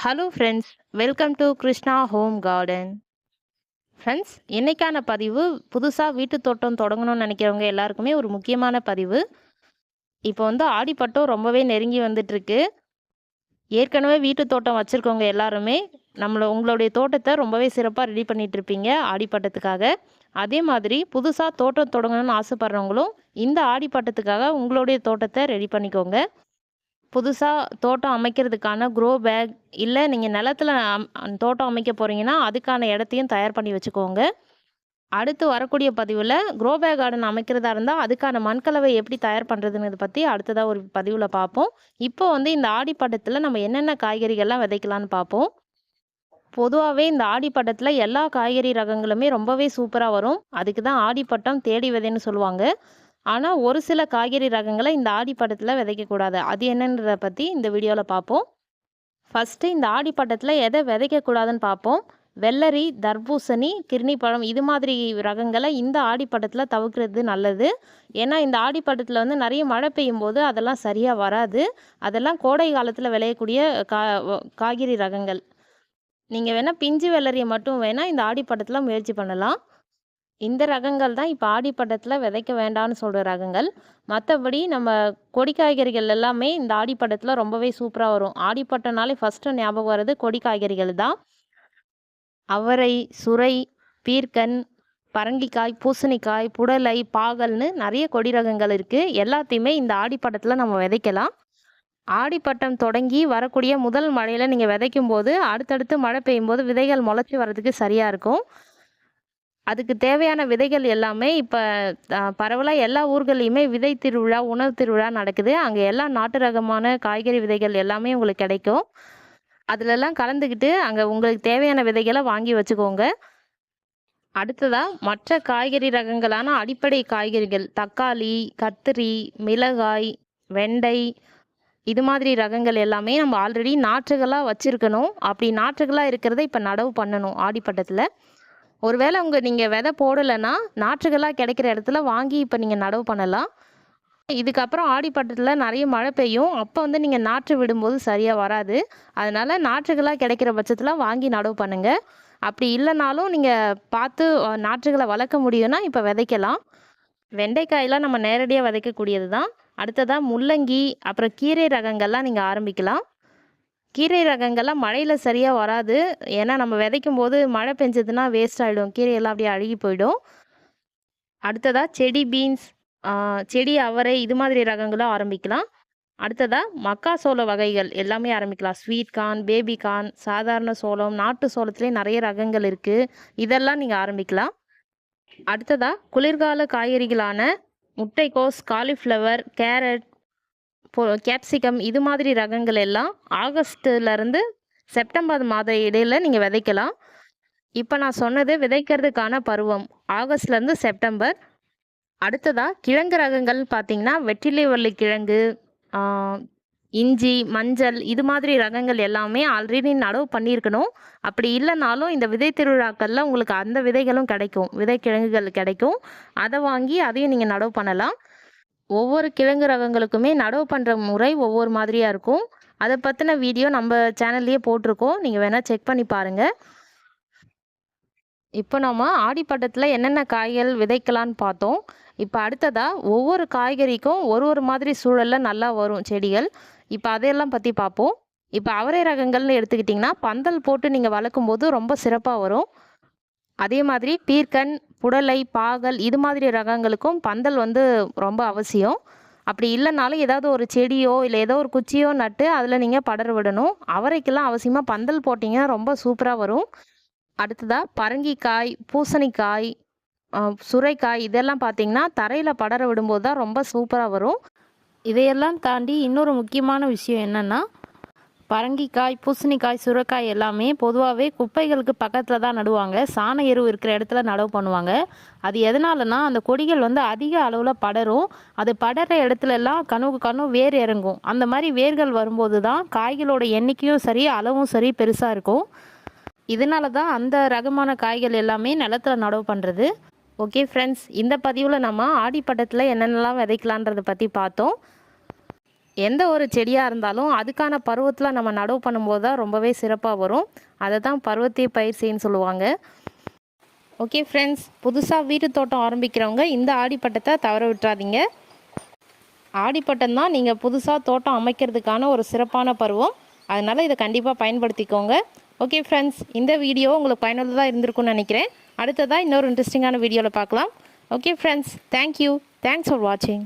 Hello friends welcome to Krishna home garden friends இன்றைக்கான பதிவு புதுசாக வீட்டு தோட்டம் தொடங்கணும்னு நினைக்கிறவங்க எல்லாருக்குமே ஒரு முக்கியமான பதிவு. இப்போ வந்து ஆடிப்பட்டம் ரொம்பவே நெருங்கி வந்துட்டுருக்கு. ஏற்கனவே வீட்டு தோட்டம் வச்சுருக்கவங்க எல்லாருமே நம்மளை உங்களுடைய தோட்டத்தை ரொம்பவே சிறப்பாக ரெடி பண்ணிகிட்ருப்பீங்க ஆடிப்பட்டத்துக்காக. அதே மாதிரி புதுசாக தோட்டம் தொடங்கணும்னு ஆசைப்பட்றவங்களும் இந்த ஆடிப்பட்டத்துக்காக உங்களுடைய தோட்டத்தை ரெடி பண்ணிக்கோங்க. புதுசாக தோட்டம் அமைக்கிறதுக்கான க்ரோ பேக் இல்லை நீங்கள் நிலத்துல தோட்டம் அமைக்க போகிறீங்கன்னா அதுக்கான இடத்தையும் தயார் பண்ணி வச்சுக்கோங்க. அடுத்து வரக்கூடிய பதிவில் க்ரோ பேக் கார்டன் அமைக்கிறதா இருந்தால் அதுக்கான மண்கலவை எப்படி தயார் பண்ணுறதுங்கிறத பற்றி அடுத்ததாக ஒரு பதிவில் பார்ப்போம். இப்போ வந்து இந்த ஆடிப்பட்டத்தில் நம்ம என்னென்ன காய்கறிகள்லாம் விதைக்கலான்னு பார்ப்போம். பொதுவாகவே இந்த ஆடிப்பட்டத்தில் எல்லா காய்கறி ரகங்களுமே ரொம்பவே சூப்பராக வரும். அதுக்கு தான் ஆடிப்பட்டம் தேடி விதைன்னு சொல்லுவாங்க. ஆனால் ஒரு சில காய்கறி ரகங்களை இந்த ஆடிப்பட்டத்தில் விதைக்கக்கூடாது. அது என்னன்றதை பற்றி இந்த வீடியோவில் பார்ப்போம் ஃபஸ்ட்டு இந்த ஆடிப்பட்டத்தில் எதை விதைக்கக்கூடாதுன்னு பார்ப்போம் வெள்ளரி தர்பூசணி கிர்னி பழம் இது மாதிரி ரகங்களை இந்த ஆடிப்பட்டத்தில் தவிர்க்கிறது நல்லது. ஏன்னா இந்த ஆடிப்பட்டத்தில் வந்து நிறைய மழை பெய்யும் போது அதெல்லாம் சரியாக வராது. அதெல்லாம் கோடை காலத்தில் விளையக்கூடிய கா காய்கறி ரகங்கள். நீங்கள் வேணால் பிஞ்சு வெள்ளரியை மட்டும் வேணால் இந்த ஆடிப்பட்டத்தில் முயற்சி பண்ணலாம். இந்த ரகங்கள் தான் இப்போ ஆடிப்பட்டத்தில் விதைக்க வேண்டாம்னு சொல்கிற ரகங்கள். மற்றபடி நம்ம கொடி காய்கறிகள் எல்லாமே இந்த ஆடிப்பட்டத்தில் ரொம்பவே சூப்பராக வரும். ஆடிப்பட்டனாலே ஃபஸ்ட்டு ஞாபகம் வர்றது கொடி காய்கறிகள் தான். அவரை சுரை பீர்க்கன் பரங்கிக்காய் பூசணிக்காய் புடலை பாகல்னு நிறைய கொடி ரகங்கள் இருக்குது எல்லாத்தையுமே இந்த ஆடிப்பட்டத்தில் நம்ம விதைக்கலாம். ஆடிப்பட்டம் தொடங்கி வரக்கூடிய முதல் மழையில் நீங்கள் விதைக்கும் போது அடுத்தடுத்து மழை பெய்யும் போது விதைகள் முளைச்சி வர்றதுக்கு சரியாக இருக்கும். அதுக்கு தேவையான விதைகள் எல்லாமே இப்போ பரவலாக எல்லா ஊர்களையுமே விதை திருவிழா உணவு திருவிழா நடக்குது. அங்கே எல்லா நாட்டு ரகமான காய்கறி விதைகள் எல்லாமே உங்களுக்கு கிடைக்கும். அதிலெல்லாம் கலந்துக்கிட்டு அங்கே உங்களுக்கு தேவையான விதைகளை வாங்கி வச்சுக்கோங்க. அடுத்ததாக மற்ற காய்கறி ரகங்களான அடிப்படை காய்கறிகள் தக்காளி கத்திரி மிளகாய் வெண்டை இது மாதிரி ரகங்கள் எல்லாமே நம்ம ஆல்ரெடி நாற்றுகளாக வச்சுருக்கணும். அப்படி நாற்றுகளாக இருக்கிறத இப்போ நடவு பண்ணணும் ஆடிப்பட்டத்தில். ஒருவேளை உங்கள் நீங்கள் விதை போடலைன்னா நாற்றுகளாக கிடைக்கிற இடத்துல வாங்கி இப்போ நீங்கள் நடவு பண்ணலாம். இதுக்கப்புறம் ஆடிப்பட்டத்தில் நிறைய மழை பெய்யும். அப்போ வந்து நீங்கள் நாற்று விடும்போது சரியாக வராது. அதனால் நாற்றுகளாக கிடைக்கிற பட்சத்தில் வாங்கி நடவு பண்ணுங்கள் அப்படி இல்லைனாலும் நீங்கள் பார்த்து நாற்றுகளை வளர்க்க முடியும்னா இப்போ விதைக்கலாம். வெண்டைக்காயெல்லாம் நம்ம நேரடியாக விதைக்கக்கூடியது தான் அடுத்ததாக முள்ளங்கி அப்புறம் கீரை ரகங்கள்லாம் நீங்கள் ஆரம்பிக்கலாம். கீரை ரகங்கள்லாம் மழையில் சரியாக வராது. ஏன்னா நம்ம விதைக்கும் போது மழை பெஞ்சதுன்னா வேஸ்ட் ஆகிடும் கீரையெல்லாம் அப்படியே அழுகி போயிடும். அடுத்ததாக செடி பீன்ஸ் செடி அவரை இது மாதிரி ரகங்களும் ஆரம்பிக்கலாம். அடுத்ததாக மக்கா சோள வகைகள் எல்லாமே ஆரம்பிக்கலாம். ஸ்வீட் கார்ன் பேபி கார்ன் சாதாரண சோளம் நாட்டு சோளத்துலேயே நிறைய ரகங்கள் இருக்குது இதெல்லாம் நீங்கள் ஆரம்பிக்கலாம். அடுத்ததாக குளிர்கால காய்கறிகளான முட்டைக்கோஸ் காலிஃப்ளவர் கேரட் கேப்சிகம் இது மாதிரி ரகங்கள் எல்லாம் ஆகஸ்ட்லேருந்து செப்டம்பர் மாத இடையில் நீங்கள் விதைக்கலாம். இப்போ நான் சொன்னது விதைக்கிறதுக்கான பருவம். ஆகஸ்ட்லேருந்து செப்டம்பர். அடுத்ததாக கிழங்கு ரகங்கள் பார்த்தீங்கன்னா வெற்றிலை வள்ளி கிழங்கு இஞ்சி மஞ்சள் இது மாதிரி ரகங்கள் எல்லாமே ஆல்ரெடி நடவு பண்ணியிருக்கணும். அப்படி இல்லைனாலும் இந்த விதை திருவிழாக்களில் உங்களுக்கு அந்த விதைகளும் கிடைக்கும். விதை கிழங்குகள் கிடைக்கும். அதை வாங்கி அதையும் நீங்கள் நடவு பண்ணலாம். ஒவ்வொரு கிழங்கு ரகங்களுக்குமே நடவு பண்ணுற முறை ஒவ்வொரு மாதிரியாக இருக்கும். அதை பற்றின வீடியோ நம்ம சேனல்லையே போட்டிருக்கோம். நீங்கள் வேணால் செக் பண்ணி பாருங்கள் இப்போ நம்ம ஆடிப்பட்டத்தில் என்னென்ன காய்கள் விதைக்கலான்னு பார்த்தோம். இப்போ அடுத்ததாக ஒவ்வொரு காய்கறிக்கும் ஒரு ஒரு மாதிரி சூழலில் நல்லா வரும் செடிகள். இப்போ அதையெல்லாம் பற்றி பார்ப்போம். இப்போ அவரை ரகங்கள்னு எடுத்துக்கிட்டிங்கன்னா பந்தல் போட்டு நீங்கள் வளர்க்கும் போது ரொம்ப சிறப்பாக வரும். அதே மாதிரி பீர்க்கன் புடலை பாகல் இது மாதிரி ரகங்களுக்கும் பந்தல் வந்து ரொம்ப அவசியம். அப்படி இல்லைனாலும் ஏதாவது ஒரு செடியோ இல்லை ஏதோ ஒரு குச்சியோ நட்டு அதில் நீங்கள் படர விடணும். அவரைக்கெல்லாம் அவசியமாக பந்தல் போட்டிங்கன்னா ரொம்ப சூப்பராக வரும். அடுத்ததாக பரங்கிக்காய் பூசணிக்காய் சுரைக்காய் இதெல்லாம் பார்த்தீங்கன்னா தரையில் படர விடும்போது தான் ரொம்ப சூப்பராக வரும். இதையெல்லாம் தாண்டி இன்னொரு முக்கியமான விஷயம் என்னென்னா பரங்கிக்காய் பூசணிக்காய் சுரைக்காய் எல்லாமே பொதுவாகவே குப்பைகளுக்கு பக்கத்தில் தான் நடுவாங்க. சாண எருவு இருக்கிற இடத்துல நடவு பண்ணுவாங்க. அது எதனாலனா அந்த கொடிகள் வந்து அதிக அளவில் படரும். அது படற இடத்துல எல்லாம் கணுக்கு கணு வேர் இறங்கும். அந்த மாதிரி வேர்கள் வரும்போது தான் காய்களோட எண்ணிக்கையும் சரி அளவும் சரி பெருசாக இருக்கும். இதனால தான் அந்த ரகமான காய்கள் எல்லாமே நிலத்துல நடவு பண்ணுறது ஓகே ஃப்ரெண்ட்ஸ் இந்த பதிவில் நம்ம ஆடிப்பட்டத்தில் என்னென்னலாம் விதைக்கலான்றதை பற்றி பார்த்தோம். எந்த ஒரு செடியாக இருந்தாலும் அதுக்கான பருவத்தில் நம்ம நடவு பண்ணும்போது தான் ரொம்பவே சிறப்பாக வரும். அதை தான் பருவத்தை பயிற்சின்னு சொல்லுவாங்க. ஓகே ஃப்ரெண்ட்ஸ் புதுசாக வீட்டு தோட்டம் ஆரம்பிக்கிறவங்க இந்த ஆடிப்பட்டத்தை தவற விட்டுறாதீங்க. ஆடிப்பட்டம் தான் நீங்கள் புதுசாக தோட்டம் அமைக்கிறதுக்கான ஒரு சிறப்பான பருவம். அதனால் இதை கண்டிப்பாக பயன்படுத்திக்கோங்க. ஓகே ஃப்ரெண்ட்ஸ் இந்த வீடியோ உங்களுக்கு பயனுள்ளதாக இருந்திருக்கும்னு நினைக்கிறேன். அடுத்ததாக இன்னொரு இன்ட்ரெஸ்டிங்கான வீடியோவில் பார்க்கலாம். Okay friends thank you thanks for வாட்சிங்